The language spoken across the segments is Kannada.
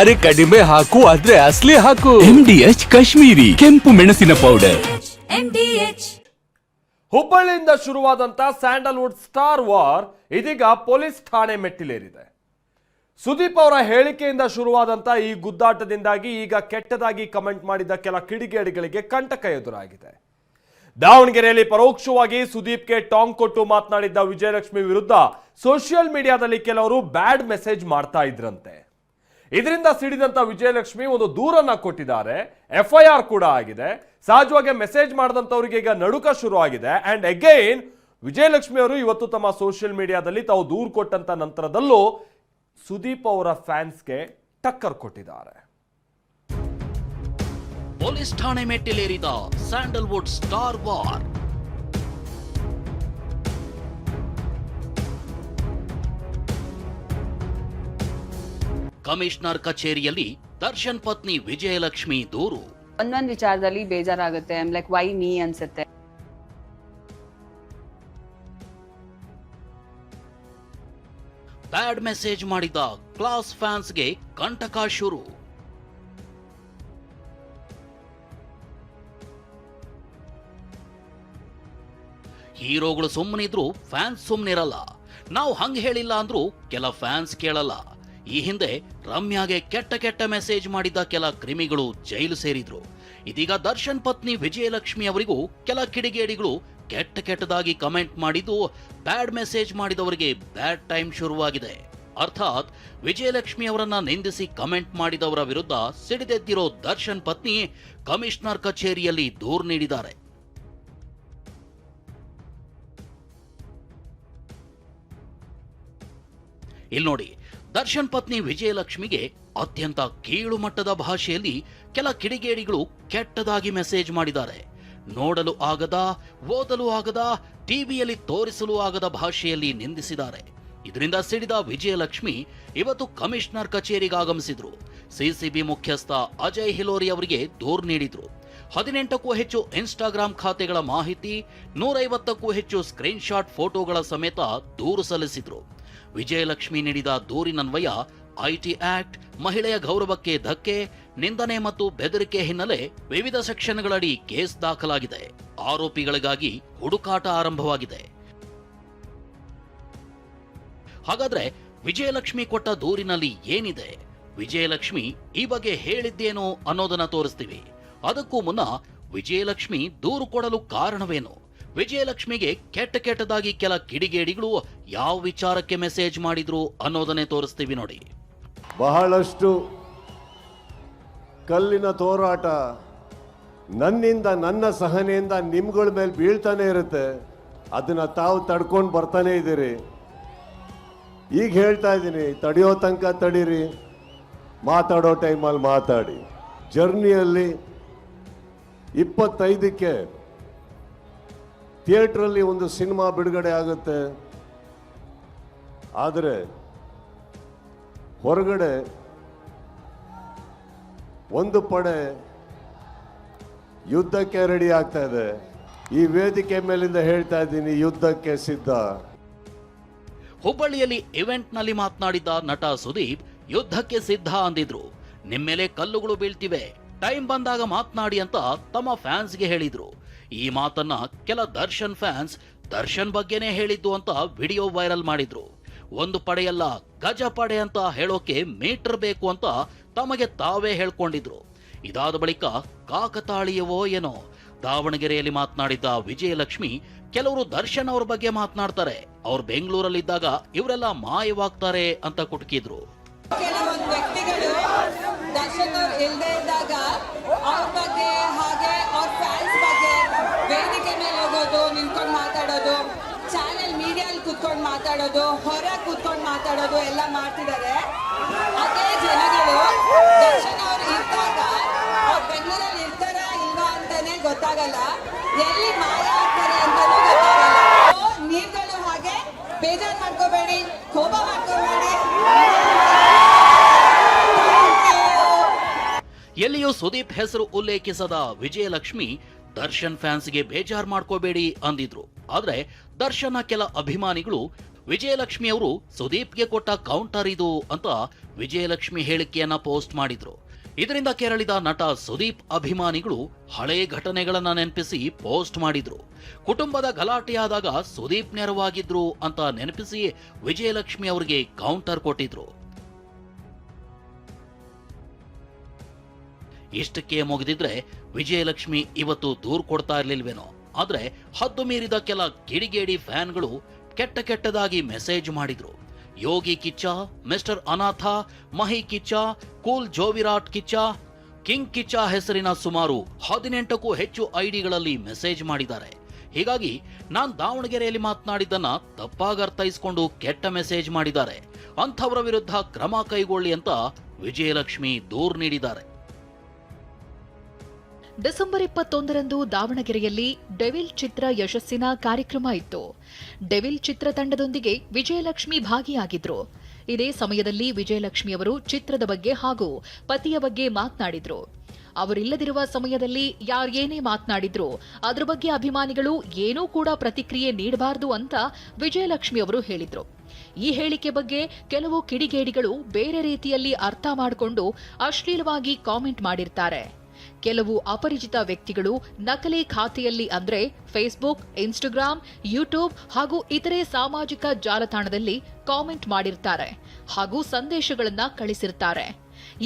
ಅರೆ ಕಡಿಮೆ ಹಾಕು ಆದ್ರೆ ಅಸ್ಲಿ ಹಾಕು. ಎಂಡಿಎಚ್ ಕಾಶ್ಮೀರಿ ಕೆಂಪು ಮೆಣಸಿನ ಪೌಡರ್ ಹುಬ್ಬಳ್ಳಿಯಿಂದ ಶುರುವಾದಂತ ಸ್ಯಾಂಡಲ್ವುಡ್ ಸ್ಟಾರ್ ವಾರ್ ಇದೀಗ ಪೊಲೀಸ್ ಠಾಣೆ ಮೆಟ್ಟಿಲೇರಿದೆ. ಸುದೀಪ್ ಅವರ ಹೇಳಿಕೆಯಿಂದ ಶುರುವಾದಂತ ಈ ಗುದ್ದಾಟದಿಂದಾಗಿ ಈಗ ಕೆಟ್ಟದಾಗಿ ಕಮೆಂಟ್ ಮಾಡಿದ ಕೆಲ ಕಿಡಿಗೇಡಿಗಳಿಗೆ ಕಂಟಕ ಎದುರಾಗಿದೆ. ದಾವಣಗೆರೆಯಲ್ಲಿ ಪರೋಕ್ಷವಾಗಿ ಸುದೀಪ್ಗೆ ಟಾಂಗ್ ಕೊಟ್ಟು ಮಾತನಾಡಿದ್ದ ವಿಜಯಲಕ್ಷ್ಮಿ ವಿರುದ್ಧ ಸೋಷಿಯಲ್ ಮೀಡಿಯಾದಲ್ಲಿ ಕೆಲವರು ಬ್ಯಾಡ್ ಮೆಸೇಜ್ ಮಾಡ್ತಾ ಇದ್ರಂತೆ. ಇದರಿಂದ ಸಿಡಿದಂತ ವಿಜಯಲಕ್ಷ್ಮಿ ಒಂದು ದೂರನ್ನ ಕೊಟ್ಟಿದ್ದಾರೆ. ಎಫ್ಐಆರ್ ಕೂಡ ಆಗಿದೆ. ಸಹಜವಾಗಿ ಮೆಸೇಜ್ ಮಾಡಿದಂಥವ್ರಿಗೆ ಈಗ ನಡುಕ ಶುರು ಆಗಿದೆ. ಅಂಡ್ ಅಗೈನ್ ವಿಜಯಲಕ್ಷ್ಮಿ ಅವರು ಇವತ್ತು ತಮ್ಮ ಸೋಷಿಯಲ್ ಮೀಡಿಯಾದಲ್ಲಿ ತಾವು ದೂರು ಕೊಟ್ಟಂತ ನಂತರದಲ್ಲೂ ಸುದೀಪ್ ಅವರ ಫ್ಯಾನ್ಸ್ಗೆ ಟಕ್ಕರ್ ಕೊಟ್ಟಿದ್ದಾರೆ. ಪೊಲೀಸ್ ಠಾಣೆ ಮೆಟ್ಟಿಲೇರಿದ ಸ್ಯಾಂಡಲ್ವುಡ್ ಸ್ಟಾರ್ ವಾರ್. ಕಮಿಷನರ್ ಕಚೇರಿಯಲ್ಲಿ ದರ್ಶನ್ ಪತ್ನಿ ವಿಜಯಲಕ್ಷ್ಮಿ ದೂರು. ಒಂದೊಂದು ವಿಚಾರದಲ್ಲಿ ಬೇಜಾರಾಗುತ್ತೆ. ಲೈಕ್ ವೈ ಮೀ ಅನ್ಸುತ್ತೆ. ಬ್ಯಾಡ್ ಮೆಸೇಜ್ ಮಾಡಿದ ಕ್ಲಾಸ್ ಫ್ಯಾನ್ಸ್ಗೆ ಕಂಟಕ ಶುರು. ಹೀರೋಗಳು ಸುಮ್ಮನಿದ್ರು ಫ್ಯಾನ್ಸ್ ಸುಮ್ಮನಿರಲ್ಲ ನಾವು ಹಂಗ್ ಹೇಳಿಲ್ಲ ಅಂದ್ರೂ ಕೆಲ ಫ್ಯಾನ್ಸ್ ಕೇಳಲ್ಲ. ಈ ಹಿಂದೆ ರಮ್ಯಾಗೆ ಕೆಟ್ಟ ಕೆಟ್ಟ ಮೆಸೇಜ್ ಮಾಡಿದ್ದ ಕೆಲ ಕ್ರಿಮಿಗಳು ಜೈಲು ಸೇರಿದ್ರು. ಇದೀಗ ದರ್ಶನ್ ಪತ್ನಿ ವಿಜಯಲಕ್ಷ್ಮಿ ಅವರಿಗೂ ಕೆಲ ಕಿಡಿಗೇಡಿಗಳು ಕೆಟ್ಟ ಕೆಟ್ಟದಾಗಿ ಕಮೆಂಟ್ ಮಾಡಿದ್ದು, ಬ್ಯಾಡ್ ಮೆಸೇಜ್ ಮಾಡಿದವರಿಗೆ ಬ್ಯಾಡ್ ಟೈಮ್ ಶುರುವಾಗಿದೆ. ಅರ್ಥಾತ್ ವಿಜಯಲಕ್ಷ್ಮಿ ಅವರನ್ನ ನಿಂದಿಸಿ ಕಮೆಂಟ್ ಮಾಡಿದವರ ವಿರುದ್ಧ ಸಿಡಿದೆದ್ದಿರೋ ದರ್ಶನ್ ಪತ್ನಿ ಕಮಿಷನರ್ ಕಚೇರಿಯಲ್ಲಿ ದೂರು ನೀಡಿದ್ದಾರೆ. ಇಲ್ಲಿ ನೋಡಿ ದರ್ಶನ್ ಪತ್ನಿ ವಿಜಯಲಕ್ಷ್ಮಿಗೆ ಅತ್ಯಂತ ಕೀಳು ಮಟ್ಟದ ಭಾಷೆಯಲ್ಲಿ ಕೆಲ ಕಿಡಿಗೇಡಿಗಳು ಕೆಟ್ಟದಾಗಿ ಮೆಸೇಜ್ ಮಾಡಿದ್ದಾರೆ. ನೋಡಲು ಆಗದ, ಓದಲು ಆಗದ, ಟಿವಿಯಲ್ಲಿ ತೋರಿಸಲು ಆಗದ ಭಾಷೆಯಲ್ಲಿ ನಿಂದಿಸಿದ್ದಾರೆ. ಇದರಿಂದ ಸಿಡಿದ ವಿಜಯಲಕ್ಷ್ಮಿ ಇವತ್ತು ಕಮಿಷನರ್ ಕಚೇರಿಗೆ ಆಗಮಿಸಿದ್ರು ಸಿಸಿಬಿ ಮುಖ್ಯಸ್ಥ ಅಜಯ್ ಹಿಲೋರಿ ಅವರಿಗೆ ದೂರು ನೀಡಿದ್ರು. ಹದಿನೆಂಟಕ್ಕೂ ಹೆಚ್ಚು ಇನ್ಸ್ಟಾಗ್ರಾಂ ಖಾತೆಗಳ ಮಾಹಿತಿ, ನೂರೈವತ್ತಕ್ಕೂ ಹೆಚ್ಚು ಸ್ಕ್ರೀನ್ಶಾಟ್ ಫೋಟೋಗಳ ಸಮೇತ ದೂರು ಸಲ್ಲಿಸಿದ್ರು. ವಿಜಯಲಕ್ಷ್ಮಿ ನೀಡಿದ ದೂರಿನನ್ವಯ ಐಟಿ ಆಕ್ಟ್ ಮಹಿಳೆಯ ಗೌರವಕ್ಕೆ ಧಕ್ಕೆ, ನಿಂದನೆ ಮತ್ತು ಬೆದರಿಕೆ ಹಿನ್ನೆಲೆ ವಿವಿಧ ಸೆಕ್ಷನ್ಗಳಡಿ ಕೇಸ್ ದಾಖಲಾಗಿದೆ. ಆರೋಪಿಗಳಿಗಾಗಿ ಹುಡುಕಾಟ ಆರಂಭವಾಗಿದೆ. ಹಾಗಾದ್ರೆ ವಿಜಯಲಕ್ಷ್ಮಿ ಕೊಟ್ಟ ದೂರಿನಲ್ಲಿ ಏನಿದೆ? ವಿಜಯಲಕ್ಷ್ಮಿ ಈ ಬಗ್ಗೆ ಹೇಳಿದ್ದೇನೋ ಅನ್ನೋದನ್ನ ತೋರಿಸ್ತೀವಿ. ಅದಕ್ಕೂ ಮುನ್ನ ವಿಜಯಲಕ್ಷ್ಮಿ ದೂರು ಕೊಡಲು ಕಾರಣವೇನು? ವಿಜಯಲಕ್ಷ್ಮಿಗೆ ಕೆಟ್ಟ ಕೆಟ್ಟದಾಗಿ ಕೆಲ ಕಿಡಿಗೇಡಿಗಳು ಯಾವ ವಿಚಾರಕ್ಕೆ ಮೆಸೇಜ್ ಮಾಡಿದ್ರು ಅನ್ನೋದನ್ನೇ ತೋರಿಸ್ತೀವಿ ನೋಡಿ. ಬಹಳಷ್ಟು ಕಲ್ಲಿನ ತೋರಾಟ ನನ್ನಿಂದ, ನನ್ನ ಸಹನೆಯಿಂದ ನಿಮ್ಗಳ ಮೇಲೆ ಬೀಳ್ತಾನೆ ಇರುತ್ತೆ. ಅದನ್ನ ತಾವು ತಡ್ಕೊಂಡು ಬರ್ತಾನೆ ಇದ್ದೀರಿ. ಈಗ ಹೇಳ್ತಾ ಇದ್ದೀನಿ, ತಡೆಯೋ ತನಕ ತಡೀರಿ. ಮಾತಾಡೋ ಟೈಮಲ್ಲಿ ಮಾತಾಡಿ. ಜರ್ನಿಯಲ್ಲಿ ಇಪ್ಪತ್ತೈದಕ್ಕೆ ಥಿಯೇಟ್ರಲ್ಲಿ ಒಂದು ಸಿನಿಮಾ ಬಿಡುಗಡೆ ಆಗುತ್ತೆ. ಆದರೆ ಹೊರಗಡೆ ಒಂದು ಪಡೆ ಯುದ್ಧಕ್ಕೆ ರೆಡಿ ಆಗ್ತಾ ಇದೆ. ಈ ವೇದಿಕೆ ಮೇಲಿಂದ ಹೇಳ್ತಾ ಇದ್ದೀನಿ, ಯುದ್ಧಕ್ಕೆ ಸಿದ್ಧ. ಹುಬ್ಬಳ್ಳಿಯಲ್ಲಿ ಇವೆಂಟ್ನಲ್ಲಿ ಮಾತನಾಡಿದ ನಟ ಸುದೀಪ್, ಯುದ್ಧಕ್ಕೆ ಸಿದ್ಧ ಅಂದಿದ್ರು. ನಿಮ್ಮೇಲೆ ಕಲ್ಲುಗಳು ಬೀಳ್ತಿವೆ. ಟೈಮ್ ಬಂದಾಗ ಮಾತನಾಡಿ ಅಂತ ತಮ್ಮ ಫ್ಯಾನ್ಸ್ಗೆ ಹೇಳಿದ್ರು. ಈ ಮಾತನ್ನ ಕೆಲ ದರ್ಶನ್ ಫ್ಯಾನ್ಸ್ ದರ್ಶನ್ ಬಗ್ಗೆನೇ ಹೇಳಿದ್ದು ಅಂತ ವಿಡಿಯೋ ವೈರಲ್ ಮಾಡಿದ್ರು. ಒಂದು ಪಡೆಯಲ್ಲ ಗಜ ಪಡೆ ಅಂತ ಹೇಳೋಕೆ ಮೀಟರ್ ಬೇಕು ಅಂತ ತಮಗೆ ತಾವೇ ಹೇಳ್ಕೊಂಡಿದ್ರು. ಇದಾದ ಬಳಿಕ ಕಾಕತಾಳೀಯವೋ ಏನೋ. ದಾವಣಗೆರೆಯಲ್ಲಿ ಮಾತನಾಡಿದ್ದ ವಿಜಯಲಕ್ಷ್ಮಿ ಕೆಲವರು ದರ್ಶನ್ ಅವ್ರ ಬಗ್ಗೆ ಮಾತನಾಡ್ತಾರೆ. ಅವ್ರು ಬೆಂಗಳೂರಲ್ಲಿದ್ದಾಗ ಇವರೆಲ್ಲ ಮಾಯವಾಗ್ತಾರೆ ಅಂತ ಕುಟುಕಿದ್ರು. ಕೆಲವೊಂದು ವ್ಯಕ್ತಿಗಳು ದರ್ಶನ್ ಅವ್ರು ಇಲ್ಲದೆ ಇದ್ದಾಗ ಅವ್ರ ಬಗ್ಗೆ ಹಾಗೆ ಕೂತ್ಕೊಂಡು ಮಾತಾಡೋದು, ಹೊರ ಕೂತ್ಕೊಂಡು ಮಾತಾಡೋದು ಎಲ್ಲ ಮಾಡ್ತಿದ್ದಾರೆ. ಅದೇ ಜನಗಳು ದರ್ಶನ್ ಅವ್ರು ಇದ್ದಾಗ ಬೆಂಗಳೂರಲ್ಲಿ ಇರ್ತಾರ ಇಲ್ವಾ ಅಂತಾನೆ ಗೊತ್ತಾಗಲ್ಲ. ಎಲ್ಲಿ ಮಾಯ ಆಗ್ತಾರೆ ಅಂತಾನೂ ಗೊತ್ತಾಗಲ್ಲ. ನೀವುಗಳು ಹಾಗೆ ಬೇಜಾರು ಮಾಡ್ಕೋಬೇಡಿ, ಕೋಪ ಮಾಡ್ಕೋಬೇಡಿ. ಎಲ್ಲಿಯೂ ಸುದೀಪ್ ಹೆಸರು ಉಲ್ಲೇಖಿಸದ ವಿಜಯಲಕ್ಷ್ಮಿ ದರ್ಶನ್ ಫ್ಯಾನ್ಸ್ಗೆ ಬೇಜಾರ್ ಮಾಡ್ಕೋಬೇಡಿ ಅಂದಿದ್ರು. ಆದ್ರೆ ದರ್ಶನ ಕೆಲ ಅಭಿಮಾನಿಗಳು ವಿಜಯಲಕ್ಷ್ಮಿ ಅವರು ಸುದೀಪ್ಗೆ ಕೊಟ್ಟ ಕೌಂಟರ್ ಇದು ಅಂತ ವಿಜಯಲಕ್ಷ್ಮಿ ಹೇಳಿಕೆಯನ್ನ ಪೋಸ್ಟ್ ಮಾಡಿದ್ರು. ಇದರಿಂದ ಕೆರಳಿದ ನಟ ಸುದೀಪ್ ಅಭಿಮಾನಿಗಳು ಹಳೆ ಘಟನೆಗಳನ್ನ ನೆನಪಿಸಿ ಪೋಸ್ಟ್ ಮಾಡಿದ್ರು. ಕುಟುಂಬದ ಗಲಾಟೆಯಾದಾಗ ಸುದೀಪ್ ನೆರವಾಗಿದ್ರು ಅಂತ ನೆನಪಿಸಿ ವಿಜಯಲಕ್ಷ್ಮಿ ಅವರಿಗೆ ಕೌಂಟರ್ ಕೊಟ್ಟಿದ್ರು. ಇಷ್ಟಕ್ಕೆ ಮುಗಿದಿದ್ರೆ ವಿಜಯಲಕ್ಷ್ಮಿ ಇವತ್ತು ದೂರ್ ಕೊಡ್ತಾ ಇರ್ಲಿಲ್ವೇನೋ. ಆದ್ರೆ ಹದ್ದು ಮೀರಿದ ಕೆಲ ಕಿಡಿಗೇಡಿ ಫ್ಯಾನ್ಗಳು ಕೆಟ್ಟ ಕೆಟ್ಟದಾಗಿ ಮೆಸೇಜ್ ಮಾಡಿದ್ರು. ಯೋಗಿ ಕಿಚ್ಚ, ಮಿಸ್ಟರ್ ಅನಾಥ, ಮಹಿ ಕಿಚ್ಚ, ಕೂಲ್ ಜೋವಿರಾಟ್ ಕಿಚ್ಚ, ಕಿಂಗ್ ಕಿಚ್ಚ ಹೆಸರಿನ ಸುಮಾರು ಹದಿನೆಂಟಕ್ಕೂ ಹೆಚ್ಚು ಐಡಿಗಳಲ್ಲಿ ಮೆಸೇಜ್ ಮಾಡಿದ್ದಾರೆ. ಹೀಗಾಗಿ ನಾನು ದಾವಣಗೆರೆಯಲ್ಲಿ ಮಾತನಾಡಿದ್ದನ್ನ ತಪ್ಪಾಗಿ ಅರ್ಥೈಸಿಕೊಂಡು ಕೆಟ್ಟ ಮೆಸೇಜ್ ಮಾಡಿದ್ದಾರೆ. ಅಂಥವರ ವಿರುದ್ಧ ಕ್ರಮ ಕೈಗೊಳ್ಳಿ ಅಂತ ವಿಜಯಲಕ್ಷ್ಮಿ ದೂರು ನೀಡಿದ್ದಾರೆ. ಡಿಸೆಂಬರ್ ಇಪ್ಪತ್ತೊಂದರಂದು ದಾವಣಗೆರೆಯಲ್ಲಿ ಡೆವಿಲ್ ಚಿತ್ರ ಯಶಸ್ಸಿನ ಕಾರ್ಯಕ್ರಮ ಇತ್ತು. ಡೆವಿಲ್ ಚಿತ್ರತಂಡದೊಂದಿಗೆ ವಿಜಯಲಕ್ಷ್ಮಿ ಭಾಗಿಯಾಗಿದ್ರು. ಇದೇ ಸಮಯದಲ್ಲಿ ವಿಜಯಲಕ್ಷ್ಮಿ ಅವರು ಚಿತ್ರದ ಬಗ್ಗೆ ಹಾಗೂ ಪತಿಯ ಬಗ್ಗೆ ಮಾತನಾಡಿದ್ರು. ಅವರಿಲ್ಲದಿರುವ ಸಮಯದಲ್ಲಿ ಯಾರೇನೇ ಮಾತನಾಡಿದ್ರು, ಅದರ ಬಗ್ಗೆ ಅಭಿಮಾನಿಗಳು ಏನೂ ಕೂಡ ಪ್ರತಿಕ್ರಿಯೆ ನೀಡಬಾರದು ಅಂತ ವಿಜಯಲಕ್ಷ್ಮಿ ಅವರು ಹೇಳಿದ್ರು. ಈ ಹೇಳಿಕೆ ಬಗ್ಗೆ ಕೆಲವು ಕಿಡಿಗೇಡಿಗಳು ಬೇರೆ ರೀತಿಯಲ್ಲಿ ಅರ್ಥ ಮಾಡಿಕೊಂಡು ಅಶ್ಲೀಲವಾಗಿ ಕಾಮೆಂಟ್ ಮಾಡಿರ್ತಾರೆ. ಕೆಲವು ಅಪರಿಚಿತ ವ್ಯಕ್ತಿಗಳು ನಕಲಿ ಖಾತೆಯಲ್ಲಿ ಅಂದರೆ ಫೇಸ್ಬುಕ್ ಇನ್ಸ್ಟಾಗ್ರಾಂ ಯೂಟ್ಯೂಬ್ ಹಾಗೂ ಇತರೆ ಸಾಮಾಜಿಕ ಜಾಲತಾಣದಲ್ಲಿ ಕಾಮೆಂಟ್ ಮಾಡಿರ್ತಾರೆ ಹಾಗೂ ಸಂದೇಶಗಳನ್ನು ಕಳಿಸಿರ್ತಾರೆ.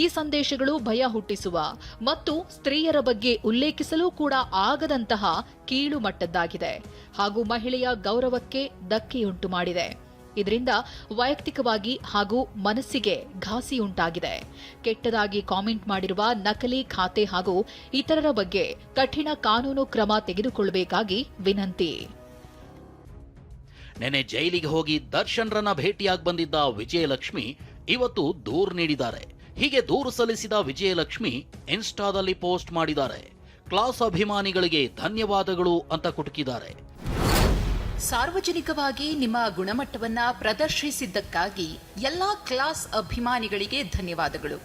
ಈ ಸಂದೇಶಗಳು ಭಯ ಹುಟ್ಟಿಸುವ ಮತ್ತು ಸ್ತ್ರೀಯರ ಬಗ್ಗೆ ಉಲ್ಲೇಖಿಸಲು ಕೂಡ ಆಗದಂತಹ ಕೀಳು ಮಟ್ಟದ್ದಾಗಿದೆ ಹಾಗೂ ಮಹಿಳೆಯ ಗೌರವಕ್ಕೆ ಧಕ್ಕೆಯುಂಟು ಮಾಡಿದೆ ಇದರಿಂದ ವೈಯಕ್ತಿಕವಾಗಿ ಹಾಗೂ ಮನಸ್ಸಿಗೆ ಘಾಸಿಯುಂಟಾಗಿದೆ. ಕೆಟ್ಟದಾಗಿ ಕಾಮೆಂಟ್ ಮಾಡಿರುವ ನಕಲಿ ಖಾತೆ ಹಾಗೂ ಇತರರ ಬಗ್ಗೆ ಕಠಿಣ ಕಾನೂನು ಕ್ರಮ ತೆಗೆದುಕೊಳ್ಳಬೇಕಾಗಿ ವಿನಂತಿ. ನೆನೆ ಜೈಲಿಗೆ ಹೋಗಿ ದರ್ಶನ್ರನ್ನ ಭೇಟಿಯಾಗಿ ಬಂದಿದ್ದ ವಿಜಯಲಕ್ಷ್ಮಿ ಇವತ್ತು ದೂರು ನೀಡಿದ್ದಾರೆ. ಹೀಗೆ ದೂರು ಸಲ್ಲಿಸಿದ ವಿಜಯಲಕ್ಷ್ಮಿ ಇನ್ಸ್ಟಾದಲ್ಲಿ ಪೋಸ್ಟ್ ಮಾಡಿದ್ದಾರೆ. ಕ್ಲಾಸ್ ಅಭಿಮಾನಿಗಳಿಗೆ ಧನ್ಯವಾದಗಳು ಅಂತ ಕುಟುಕಿದ್ದಾರೆ. ಸಾರ್ವಜನಿಕವಾಗಿ ನಿಮ್ಮ ಗುಣಮಟ್ಟವನ್ನ ಪ್ರದರ್ಶಿಸಿದ್ದಕ್ಕಾಗಿ ಎಲ್ಲಾ ಕ್ಲಾಸ್ ಅಭಿಮಾನಿಗಳಿಗೆ ಧನ್ಯವಾದಗಳು.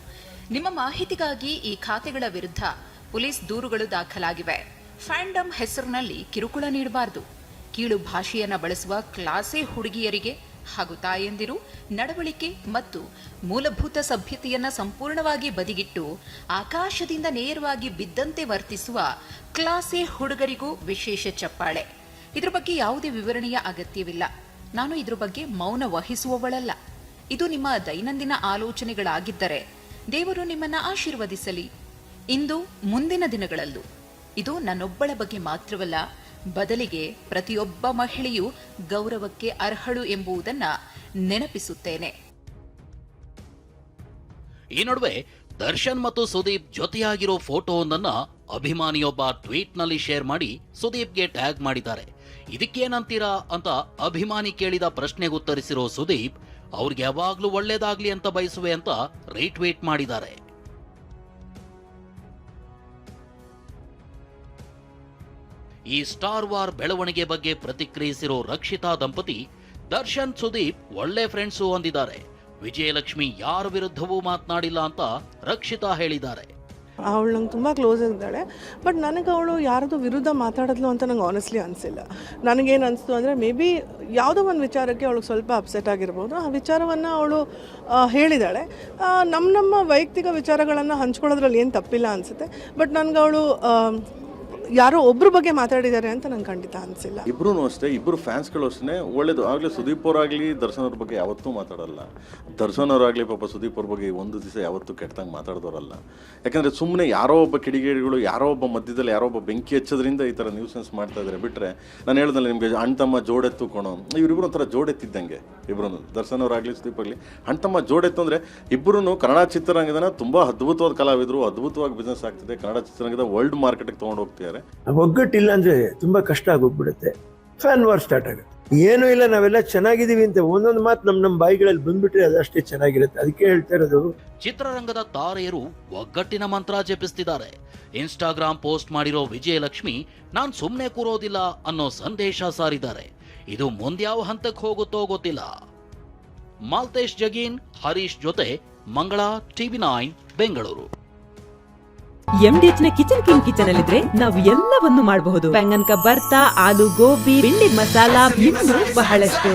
ನಿಮ್ಮ ಮಾಹಿತಿಗಾಗಿ ಈ ಖಾತೆಗಳ ವಿರುದ್ಧ ಪೊಲೀಸ್ ದೂರುಗಳು ದಾಖಲಾಗಿವೆ. ಫ್ಯಾಂಡಮ್ ಹೆಸರಿನಲ್ಲಿ ಕಿರುಕುಳ ನೀಡಬಾರದು. ಕೀಳು ಭಾಷೆಯನ್ನು ಬಳಸುವ ಕ್ಲಾಸೆ ಹುಡುಗಿಯರಿಗೆ ಹಾಗೂ ತಾಯಂದಿರು, ನಡವಳಿಕೆ ಮತ್ತು ಮೂಲಭೂತ ಸಭ್ಯತೆಯನ್ನು ಸಂಪೂರ್ಣವಾಗಿ ಬದಿಗಿಟ್ಟು ಆಕಾಶದಿಂದ ನೇರವಾಗಿ ಬಿದ್ದಂತೆ ವರ್ತಿಸುವ ಕ್ಲಾಸೆ ಹುಡುಗರಿಗೂ ವಿಶೇಷ ಚಪ್ಪಾಳೆ. ಇದ್ರ ಬಗ್ಗೆ ಯಾವುದೇ ವಿವರಣೆಯ ಅಗತ್ಯವಿಲ್ಲ. ನಾನು ಇದ್ರ ಬಗ್ಗೆ ಮೌನ ವಹಿಸುವವಳಲ್ಲ. ಇದು ನಿಮ್ಮ ದೈನಂದಿನ ಆಲೋಚನೆಗಳಾಗಿದ್ದರೆ ದೇವರು ನಿಮ್ಮನ್ನ ಆಶೀರ್ವದಿಸಲಿ. ಇಂದು ಮುಂದಿನ ದಿನಗಳಲ್ಲೂ ಇದು ನನ್ನೊಬ್ಬಳ ಬಗ್ಗೆ ಮಾತ್ರವಲ್ಲ, ಬದಲಿಗೆ ಪ್ರತಿಯೊಬ್ಬ ಮಹಿಳೆಯೂ ಗೌರವಕ್ಕೆ ಅರ್ಹಳು ಎಂಬುದನ್ನ ನೆನಪಿಸುತ್ತೇನೆ. ಈ ನಡುವೆ ದರ್ಶನ್ ಮತ್ತು ಸುದೀಪ್ ಜೊತೆಯಾಗಿರೋ ಫೋಟೋವೊಂದನ್ನ ಅಭಿಮಾನಿಯೊಬ್ಬ ಟ್ವೀಟ್ನಲ್ಲಿ ಶೇರ್ ಮಾಡಿ ಸುದೀಪ್ಗೆ ಟ್ಯಾಗ್ ಮಾಡಿದ್ದಾರೆ. ಇದಕ್ಕೇನಂತೀರಾ ಅಂತ ಅಭಿಮಾನಿ ಕೇಳಿದ ಪ್ರಶ್ನೆಗೆ ಉತ್ತರಿಸಿರೋ ಸುದೀಪ್, ಅವ್ರಿಗೆ ಯಾವಾಗ್ಲೂ ಒಳ್ಳೇದಾಗ್ಲಿ ಅಂತ ಬಯಸುವೆ ಅಂತ ರೀಟ್ವೀಟ್ ಮಾಡಿದ್ದಾರೆ. ಈ ಸ್ಟಾರ್ ವಾರ್ ಬೆಳವಣಿಗೆ ಬಗ್ಗೆ ಪ್ರತಿಕ್ರಿಯಿಸಿರೋ ರಕ್ಷಿತಾ ದಂಪತಿ, ದರ್ಶನ್ ಸುದೀಪ್ ಒಳ್ಳೆ ಫ್ರೆಂಡ್ಸು ಹೊಂದಿದ್ದಾರೆ ವಿಜಯಲಕ್ಷ್ಮಿ ಯಾರ ವಿರುದ್ಧವೂ ಮಾತನಾಡಿಲ್ಲ ಅಂತ ರಕ್ಷಿತಾ ಹೇಳಿದ್ದಾರೆ. ಅವಳು ನಂಗೆ ತುಂಬ ಕ್ಲೋಸ್ ಇದ್ದಾಳೆ. ಬಟ್ ನನಗೆ ಅವಳು ಯಾರದು ವಿರುದ್ಧ ಮಾತಾಡಿದ್ಲು ಅಂತ ನಂಗೆ ಆನೆಸ್ಟ್ಲಿ ಅನಿಸಿಲ್ಲ. ನನಗೇನು ಅನಿಸ್ತು ಅಂದರೆ ಮೇ ಬಿ ಯಾವುದೋ ಒಂದು ವಿಚಾರಕ್ಕೆ ಅವಳು ಸ್ವಲ್ಪ ಅಪ್ಸೆಟ್ ಆಗಿರ್ಬೋದು. ಆ ವಿಚಾರವನ್ನು ಅವಳು ಹೇಳಿದಾಳೆ. ನಮ್ಮ ನಮ್ಮ ವೈಯಕ್ತಿಕ ವಿಚಾರಗಳನ್ನು ಹಂಚ್ಕೊಳ್ಳೋದ್ರಲ್ಲಿ ಏನು ತಪ್ಪಿಲ್ಲ ಅನಿಸುತ್ತೆ. ಬಟ್ ನನಗೆ ಅವಳು ಯಾರೋ ಒಬ್ಬರ ಬಗ್ಗೆ ಮಾತಾಡಿದ್ದಾರೆ ಅಂತ ನಂಗೆ ಖಂಡಿತ ಅನಿಸಿಲ್ಲ. ಇಬ್ರು ಅಷ್ಟೇ, ಇಬ್ರು ಫ್ಯಾನ್ಸ್ಗಳು ಅಷ್ಟೇ ಒಳ್ಳೇದು, ಆಗಲೇ ಸುದೀಪ್ ಅವರಾಗಲಿ, ದರ್ಶನ್ ಅವ್ರ ಬಗ್ಗೆ ಯಾವತ್ತೂ ಮಾತಾಡಲ್ಲ. ದರ್ಶನ್ ಅವರಾಗಲಿ ಪಾಪ ಸುದೀಪ್ ಅವ್ರ ಬಗ್ಗೆ ಒಂದು ದಿವಸ ಯಾವತ್ತೂ ಕೆಟ್ಟದಂಗೆ ಮಾತಾಡಿದವರಲ್ಲ ಯಾಕಂದರೆ ಸುಮ್ಮನೆ ಯಾರೋ ಒಬ್ಬ ಕಿಡಿಗೇಡಿಗಳು, ಯಾರೋ ಒಬ್ಬ ಮಧ್ಯದಲ್ಲಿ ಯಾರೋ ಒಬ್ಬ ಬೆಂಕಿ ಹಚ್ಚೋದ್ರಿಂದ ಈ ಥರ ನ್ಯೂಸೆನ್ಸ್ ಮಾಡ್ತಾ ಇದ್ದಾರೆ ಬಿಟ್ಟರೆ ನಾನು ಹೇಳ್ದಲ್ಲ ನಿಮಗೆ ಅಣ್ಣ, ತಮ್ಮ ಜೋಡೆತ್ತು ಕೊಣೋ. ಇವರಿಬ್ರು ಒಂಥರ ಜೋಡೆತ್ತಿದ್ದಂಗೆ ಇಬ್ರು ದರ್ಶನ್ ಅವರಾಗಲಿ, ಸುದೀಪ್ ಆಗಲಿ ಅಣ್ಣ, ತಮ್ಮ ಜೋಡೆತ್ತು ಅಂದರೆ ಇಬ್ಬರು ಕನ್ನಡ ಚಿತ್ರರಂಗದನ ತುಂಬ ಅದ್ಭುತವಾದ ಕಲಾವಿದರು, ಅದ್ಭುತವಾಗಿ ಬಿಸ್ನೆಸ್ ಆಗ್ತಿದೆ. ಕನ್ನಡ ಚಿತ್ರರಂಗದ ವರ್ಲ್ಡ್ ಮಾರ್ಕೆಟಿಗೆ ತೊಗೊಂಡು ಹೋಗ್ತಿದ್ದಾರೆ. ಒಗ್ಗಟ್ಟಿಲ್ಲ ಅಂದ್ರೆ ತುಂಬಾ ಕಷ್ಟ ಆಗೋಗ್ಬಿಡುತ್ತೆ. ಫ್ಯಾನ್ ವಾರ್ ಸ್ಟಾರ್ಟ್ ಆಗುತ್ತೆ. ಏನೂ ಇಲ್ಲ, ನಾವೆಲ್ಲ ಚೆನ್ನಾಗಿದ್ದೀವಿ ಅಂತ ಒಂದೊಂದು ಮಾತು ನಮ್ಮ ನಮ್ಮ ಬಾಯಿಗಳಲ್ಲಿ ಬಂದ್ಬಿಟ್ರೆ ಅದಷ್ಟೇ ಚೆನ್ನಾಗಿರುತ್ತೆ. ಅದಕ್ಕೆ ಹೇಳ್ತಾ ಇರೋದು ಚಿತ್ರರಂಗದ ತಾರೆಯರು ಒಗ್ಗಟ್ಟಿನ ಮಂತ್ರ ಜಪಿಸ್ತಿದ್ದಾರೆ. ಇನ್ಸ್ಟಾಗ್ರಾಮ್ ಪೋಸ್ಟ್ ಮಾಡಿರೋ ವಿಜಯಲಕ್ಷ್ಮಿ, ನಾನು ಸುಮ್ಮನೆ ಕೂರೋದಿಲ್ಲ ಅನ್ನೋ ಸಂದೇಶ ಸಾರಿದ್ದಾರೆ. ಇದು ಮುಂದ್ಯಾವ ಹಂತಕ್ಕೆ ಹೋಗುತ್ತೋ ಗೊತ್ತಿಲ್ಲ. ಮಾಲ್ತೇಶ್ ಜಗೀನ್, ಹರೀಶ್ ಜೊತೆ ಮಂಗಳ, ಟಿವಿ ನೈನ್, ಬೆಂಗಳೂರು. ಎಂಡಿಎಚ್ನ ಕಿಚನ್ ಕಿಂಗ್ ಕಿಚನ್ ಅಲ್ಲಿದ್ರೆ ನಾವು ಎಲ್ಲವನ್ನು ಮಾಡಬಹುದು. ಬೆಂಗನ್ ಬರ್ತಾ ಆಲೂ ಗೋಬಿ ಬೆಂಡಿ ಮಸಾಲಾ ಬಹಳಷ್ಟು.